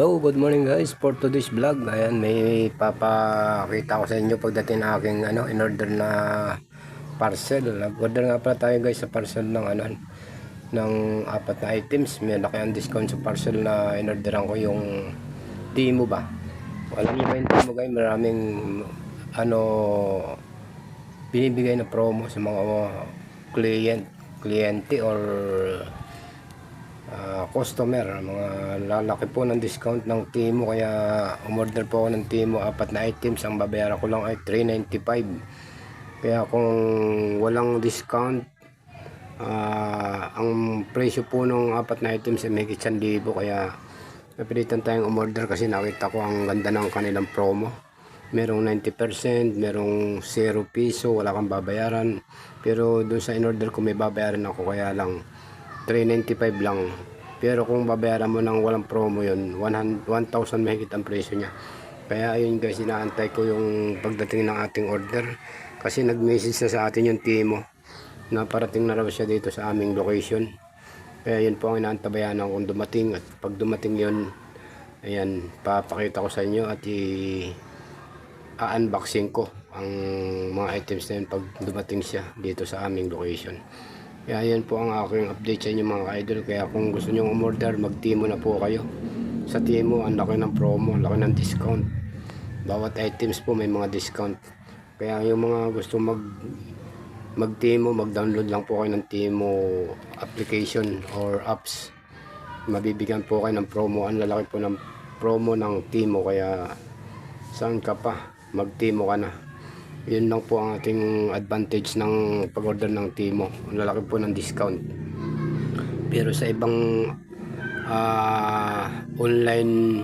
Hello, good morning guys. For today's vlog, ayan, may papakita ko sa inyo pagdating ng aking ano, in-order na parcel. Nag-order nga pala tayo guys sa parcel ng ano, ng apat na items. May laki ang discount sa parcel na in-orderan ko yung Timo ba. Alam niyo ba yung Timo guys, maraming ano binibigay na promo sa mga client, kliyente or ah, customer, mga lalaki po ng discount ng Timo kaya umorder po ako ng Timo apat na items ang babayaran ko lang ay 395 kaya kung walang discount ah, ang presyo po ng apat na items ay may 1,000 kaya napilitan tayong umorder kasi nakita ko ang ganda ng kanilang promo merong 90%, merong 0 piso, wala kang babayaran. Pero doon sa in-order ko may babayaran ako kaya lang 395 lang. Pero kung babayaran mo ng walang promo yun, 100 1,000 mahigit ang presyo niya. Kaya ayun guys, inaantay ko yung pagdating ng ating order. Kasi nag-message na sa atin yung Timo na parating na raw siya dito sa aming location. Kaya yun po ang inaantabayanan kung dumating at pag dumating yun, ayan, papakita ko sa inyo at i a-unboxing ko ang mga items na yun pag dumating siya dito sa aming location. Kaya yan po ang aking update sa inyo mga idol. Kaya kung gusto nyo umorder, mag-timo na po kayo. Sa timo, ang laki ng promo, ang laki ng discount. Bawat items po may mga discount. Kaya yung mga gusto mag mag-timo, mag-download lang po kayo ng timo application or apps. Mabibigyan po kayo ng promo. Ang lalaki po ng promo ng timo. Kaya saan ka pa? Mag-timo ka na. Yun lang po ang ating advantage ng pag-order ng Timo. Ang lalaki po ng discount. Pero sa ibang ah, online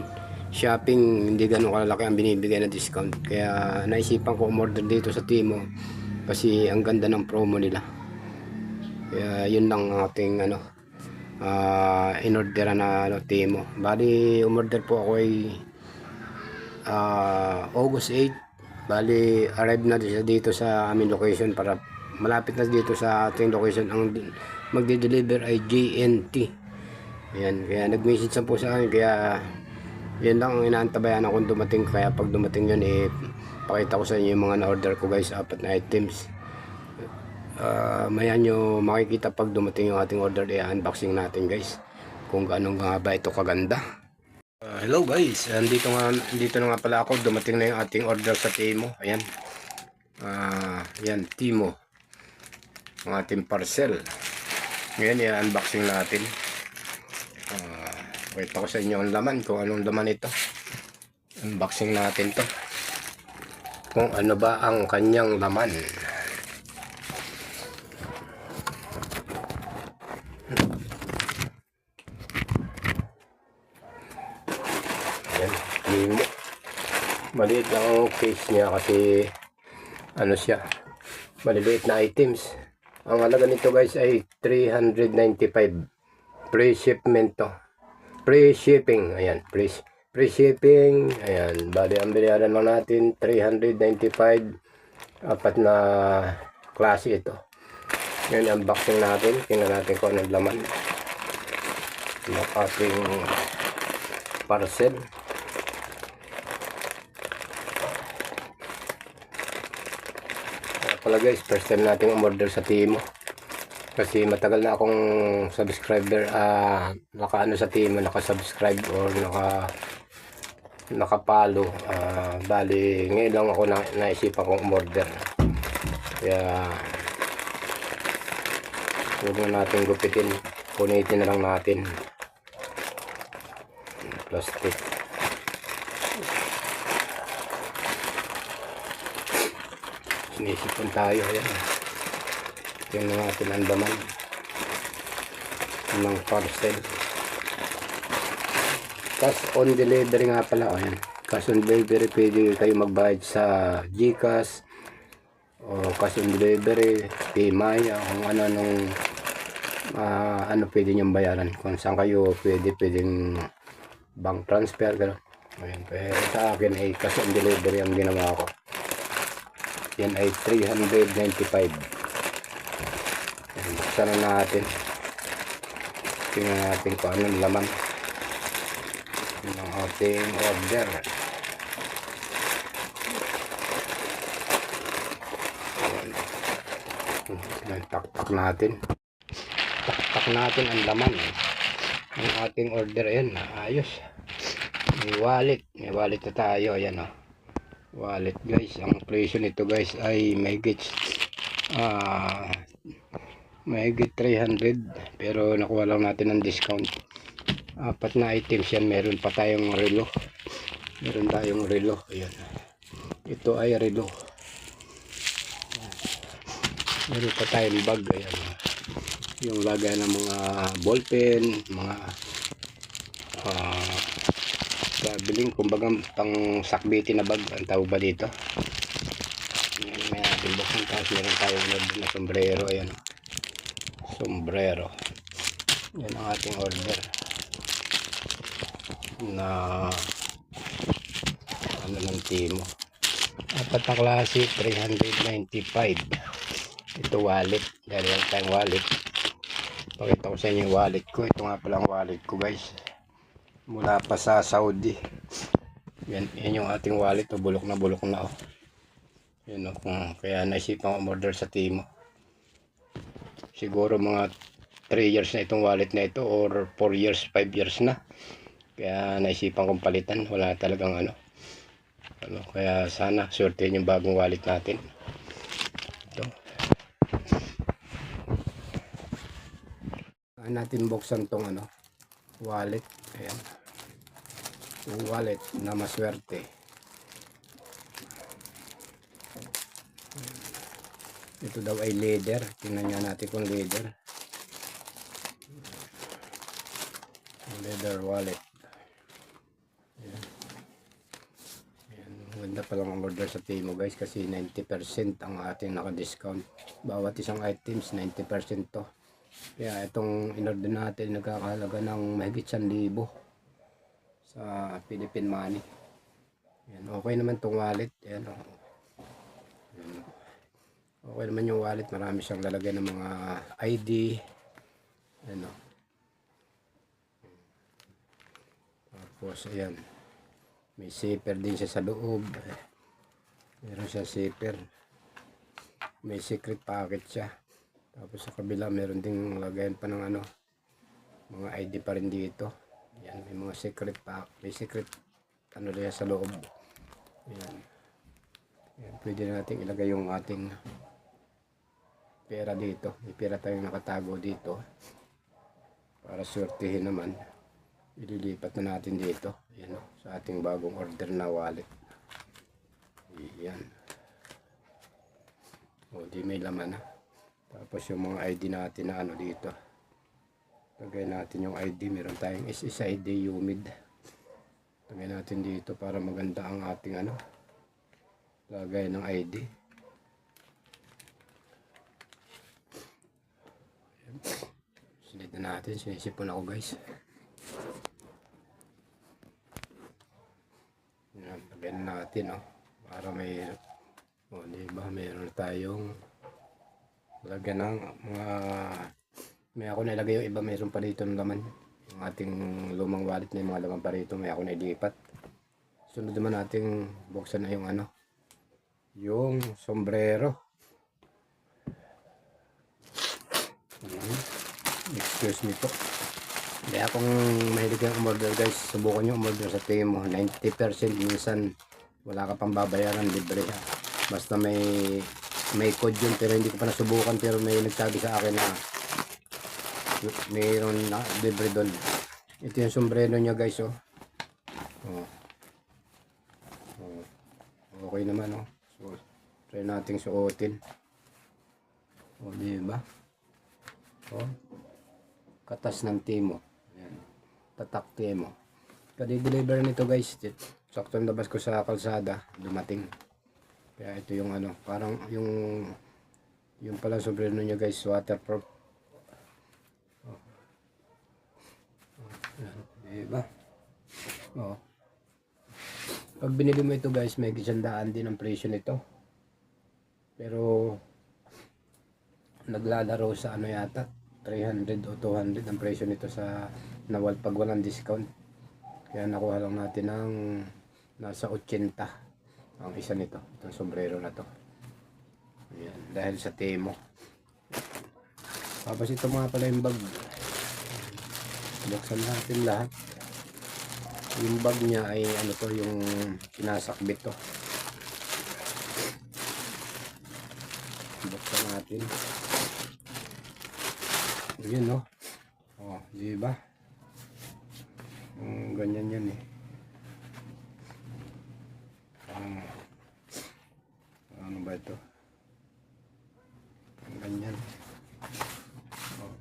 shopping, hindi ganun kalalaki ang binibigay na discount. Kaya naisipan ko umorder dito sa Timo kasi ang ganda ng promo nila. Kaya yun lang ang ating ano ah in-order na ano, Timo. Bali, umorder po ako ay ah, August 8 bali arrive na siya dito sa aming location para malapit na dito sa ating location ang magde-deliver ay JNT ayan kaya nag-message na po sa akin kaya yun lang ang inaantabayan akong dumating. Kaya pag dumating yun eh pakita ko sa inyo yung mga na-order ko guys apat na items. Uh, maya nyo makikita pag dumating yung ating order eh unboxing natin guys kung gaano nga ba ito kaganda Uh, hello guys, andito nga dito na nga pala ako, dumating na yung ating order sa Timo. Ayan. Ah, yan Timo. Ang ating parcel. Ngayon i-unboxing natin. Ah, wait ako sa inyo ang laman kung anong laman ito. Unboxing natin 'to. Kung ano ba ang kanyang laman. Ayan, Timo. Maliit lang ang case niya kasi ano siya, maliliit na items. Ang halaga nito guys ay 395 free shipment to. Free shipping, ayan, free, free shipping, ayan, bali ang binayaran lang natin 395 apat na klase ito. Ngayon unboxing natin, tingnan natin kung anong laman ng ating parcel. Pala guys, first time nating umorder sa Timo. Kasi matagal na akong subscriber, ah, naka ano sa Timo, naka-subscribe or naka nakapalo. Ah, bali, ngayon lang ako na, naisipan kong umorder. Kaya, huwag na natin gupitin. Punitin na lang natin. Plastic. Sinisipon tayo. Ayan. Tingnan natin ang laman ng parcel. Cash on delivery nga pala. Ayan. Cash on delivery. Pwede kayo magbayad sa Gcash o cash on delivery, Paymaya, kung ano nung ah, ano pwede niyong bayaran. Kung saan kayo pwede, pwedeng bank transfer, gano'n. Ayan, kaya sa akin ay cash on delivery ang ginawa ko. Yan ay 395. Ayan, buksan na natin. Tingnan natin kung anong laman. Ang ating order. Taktak natin. Taktak natin ang laman. Ang ating order, ayan, ayos. May wallet. May wallet na tayo, ayan o. Wallet guys. Ang presyo nito guys ay may gets ah may 300 pero nakuha lang natin ng discount. Apat na items yan. Meron pa tayong relo. Meron tayong relo. Ayan. Ito ay relo. Meron pa tayong bag. Ayan. Yung lagay ng mga ballpen mga ah traveling kumbaga pang sakbiti na bag ang tawag ba dito? May ating buksan tapos meron tayong order na sombrero ayan. Sombrero. Yan ang ating order. Na ano ng timo? Apat na klase 395 ito wallet. Dahil lang tayong wallet. Pakita ko sa inyo yung wallet ko. Ito nga palang wallet ko guys mula pa sa Saudi yan, yan yung ating wallet o bulok na bulok na oh yan o kung kaya naisipan ko umorder sa timo siguro mga 3 years na itong wallet na ito or 4 years, 5 years na. Kaya naisipan kong palitan. Wala talagang ano. ano kaya sana sortein yung bagong wallet natin. Ito. Natin buksan tong ano wallet. Ayan. Wallet na maswerte. Ito daw ay leather. Tingnan nga natin kung leather. Leather wallet. Ayan. Ayan. Maganda pa lang ang order sa Timo guys kasi 90% ang ating naka-discount. Bawat isang items 90% to. Kaya itong in-order natin nagkakahalaga ng mahigit 1,000 sa Philippine money. Ayan. Okay naman tong wallet. Ayan. oh. Ayan. Okay naman yung wallet. Marami siyang lalagay ng mga ID. Ano. Tapos, ayan. May zipper din siya sa loob. Meron siya zipper. May secret pocket siya. Tapos sa kabila, meron ding lagayan pa ng ano. Mga ID pa rin dito. Ayan, may mga secret pack. May secret ano rin sa loob. Ayan. Ayan, pwede natin ilagay yung ating pera dito. May pera tayong nakatago dito. Para swertihin naman. Ililipat na natin dito. Ayan o, sa ating bagong order na wallet. Ayan. O, di may laman na. Tapos yung mga ID natin na ano dito. Lagay natin yung ID. Meron tayong SSID UMID. Lagay natin dito para maganda ang ating ano. Lagay ng ID. Sinid na natin. Sinisipon ako guys. Yan, lagyan natin oh. Para may oh, di ba, mayroon tayong lagyan ng mga may ako nilagay yung iba, mayroon pa dito ng laman. Yung ating lumang wallet na yung mga laman pa rito, may ako nailipat. Sunod naman nating buksan na yung ano, yung sombrero. Ayan. Excuse me po. Kaya kung mahilig kang umorder guys, subukan nyo umorder sa Temo. 90% minsan wala ka pang babayaran, libre siya. Basta may may code yun pero hindi ko pa nasubukan pero may nagsabi sa akin na mayroon na libre doon. Ito yung sombrero niya guys oh. oh. Oh. Okay naman oh. So, try nating suotin. Oh, di ba? Oh. Katas ng timo. Ayan. Tatak timo. Kadi-deliver nito guys. Sakto labas ko sa kalsada. Dumating. Kaya ito yung ano. Parang yung yung pala sombrero niya guys. Waterproof. Oh. Oh. Ayan. Diba? Oh. Pag binili mo ito guys, may gisandaan din ang presyo nito. Pero naglalaro sa ano yata 300 o 200 ang presyo nito sa nawal pag walang discount Kaya nakuha lang natin ng nasa 80 ang isa nito. Itong sombrero na to. Ayan, dahil sa temo. Tapos ito mga pala yung bag. Buksan natin lahat. Yung bag niya ay ano to, yung pinasakbit to. Buksan natin. Yun no. Oh, di ba? Mm, ganyan yan eh. Ang ano ba ito? Ang ganyan. Oh.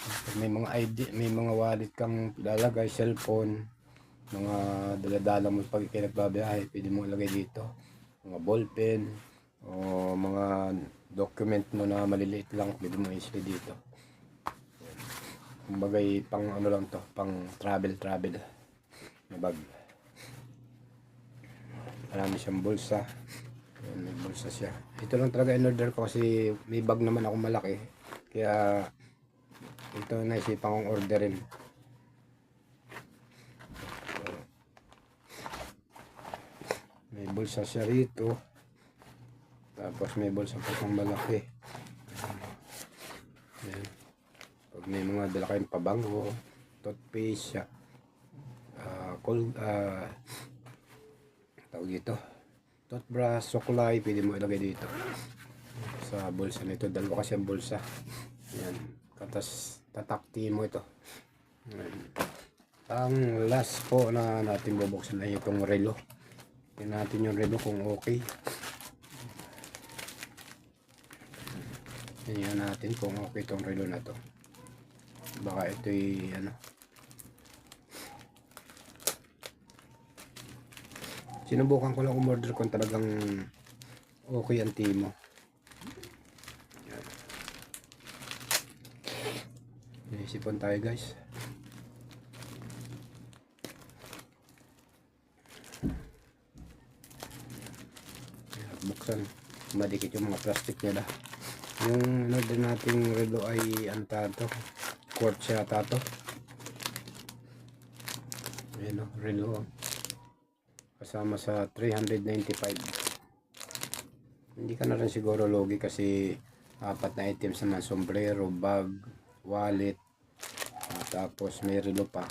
Pag may mga ID, may mga wallet kang lalagay, cellphone, mga daladala mo pag kayo nagbabiyahe, pwede mo ilagay dito. Mga ballpen, o mga document mo na maliliit lang, pwede mo isli dito. Kumbagay pang ano lang to, pang travel travel na bag. Marami siyang bulsa. Ayan, may bulsa siya. Ito lang talaga in order ko kasi may bag naman ako malaki. Kaya ito naisipan kong orderin. May bulsa siya rito. Tapos may bulsa pa pang malaki. Ayan. Pag may mga dala pabango, toothpaste siya. Ah, cold, ah, tawag dito. Toothbrush, sukulay, pwede mo ilagay dito. Sa bulsa nito. Dalawa kasi ang bulsa. Ayan. Tapos tatakti mo ito. Ang last po na natin bubuksan ay itong relo. Tingnan natin yung relo kung okay. Tingnan natin kung okay itong relo na to. Baka ito'y ano. Sinubukan ko lang umorder kung talagang okay ang timo. Yan. Naisipon tayo guys. Buksan. Madikit yung mga plastic nila. Yung order nating relo ay ano tato? Quartz yata to. Ayan o, relo. oh. Kasama sa 395. Hindi ka na rin siguro logi kasi apat na items naman. Sombrero, bag, wallet. Tapos may relo pa.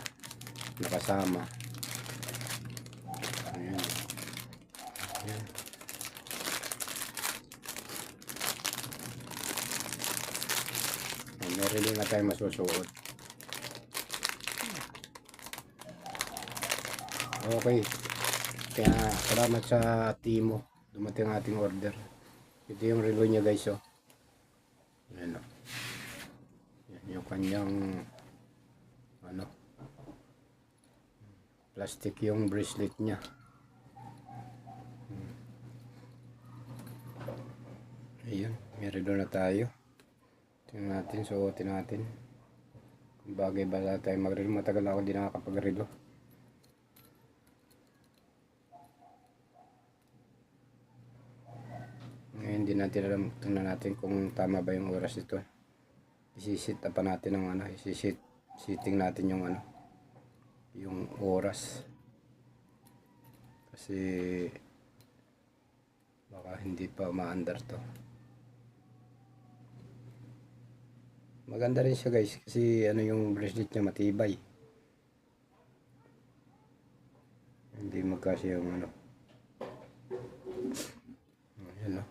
Nakasama. Ayan. Ayan. May relo na tayo masusuot. Okay. Kaya salamat sa Timo. Dumating ating order. Ito yung relo niya guys oh. Ayan oh. Yan yung kanyang ano plastic yung bracelet niya. Ayun, may relo na tayo. Tingnan natin, suotin natin. Kung bagay ba na tayo magrelo. Matagal na ako hindi nakakapagrelo. Ngayon hindi natin alam, tingnan natin kung tama ba yung oras nito. Isisit pa natin ng ano, isisit, sitting natin yung ano, yung oras. Kasi baka hindi pa umaandar to. Maganda rin siya guys kasi ano yung bracelet niya matibay. Hindi magkasya yung ano. Ayan no.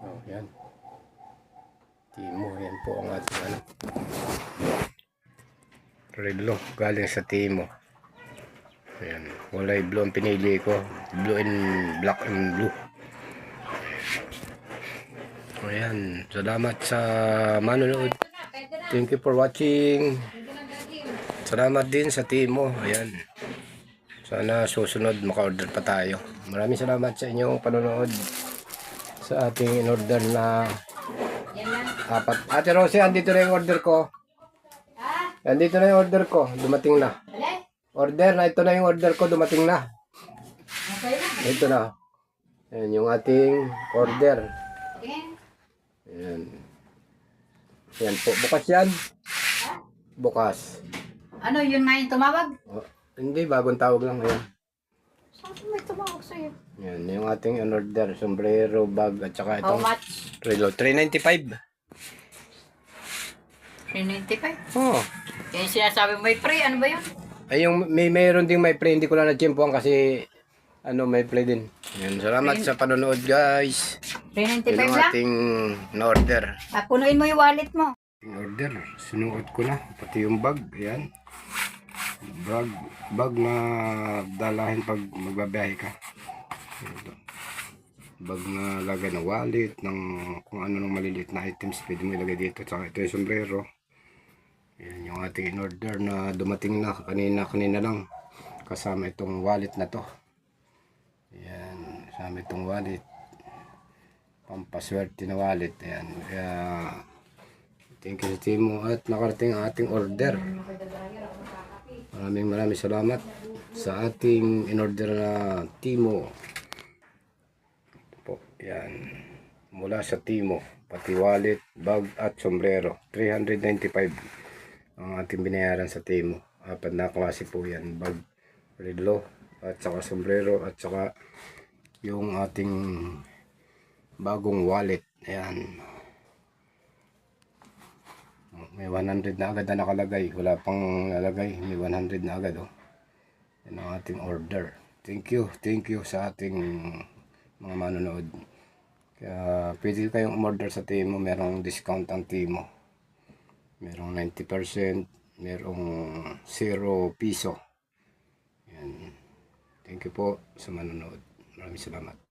Oh, yan. Timo, yan po ang ating ano. Relo, galing sa Timo. Ayan, walay blue ang pinili ko. Blue and black and blue. Ayan, salamat sa manonood. Thank you for watching. Salamat din sa Timo. Ayan. Sana susunod maka-order pa tayo. Maraming salamat sa inyong panonood sa ating in-order na apat. Ate Rosie, andito na yung order ko. Andito na yung order ko. Dumating na. Order na. Ito na yung order ko. Dumating na. Ito na. Ayan yung ating order. Ayan. Yan po. Bukas yan. Bukas. Ano, yun nga yung tumawag? Oh, hindi, bagong tawag lang. Ayan. Ko may tumawag sa'yo? Yan, yung ating in-order. Sombrero, bag, at saka How itong much? relo. 395. 395. Oh. Kaya yung sinasabi mo may free, ano ba yun? Ay, yung may mayroon ding may play, hindi ko lang na-chimpuan kasi ano, may play din. Yan, salamat sa panonood guys. 395 Yun ang lang? ating na-order. Ah, punuin mo yung wallet mo. In-order. Sinuot ko na. Pati yung bag. Ayan. Bag, bag na dalahin pag magbabiyahe ka. Ito. Bag na lagay ng wallet, ng kung ano ng maliliit na items, pwede mo ilagay dito. Tsaka ito yung sombrero. Yan yung ating in-order na dumating na kanina, kanina lang. Kasama itong wallet na to. Yan, kasama itong wallet. Pampaswerte na wallet. Ayan. Kaya, thank you sa team mo at nakarating ang ating order. Maraming maraming salamat sa ating in-order na Timo. Ito po, yan. Mula sa Timo, pati wallet, bag at sombrero. 395 ang ating binayaran sa Timo. Apat na klase po yan. Bag, relo, at saka sombrero, at saka yung ating bagong wallet. Ayan. May 100 na agad na nakalagay. Wala pang nalagay. May 100 na agad. Oh. Yan ang ating order. Thank you. Thank you sa ating mga manonood. Kaya pwede kayong umorder sa Timo. Merong discount ang Timo. Merong 90%. Merong 0 piso. Yan. Thank you po sa manonood. Maraming salamat.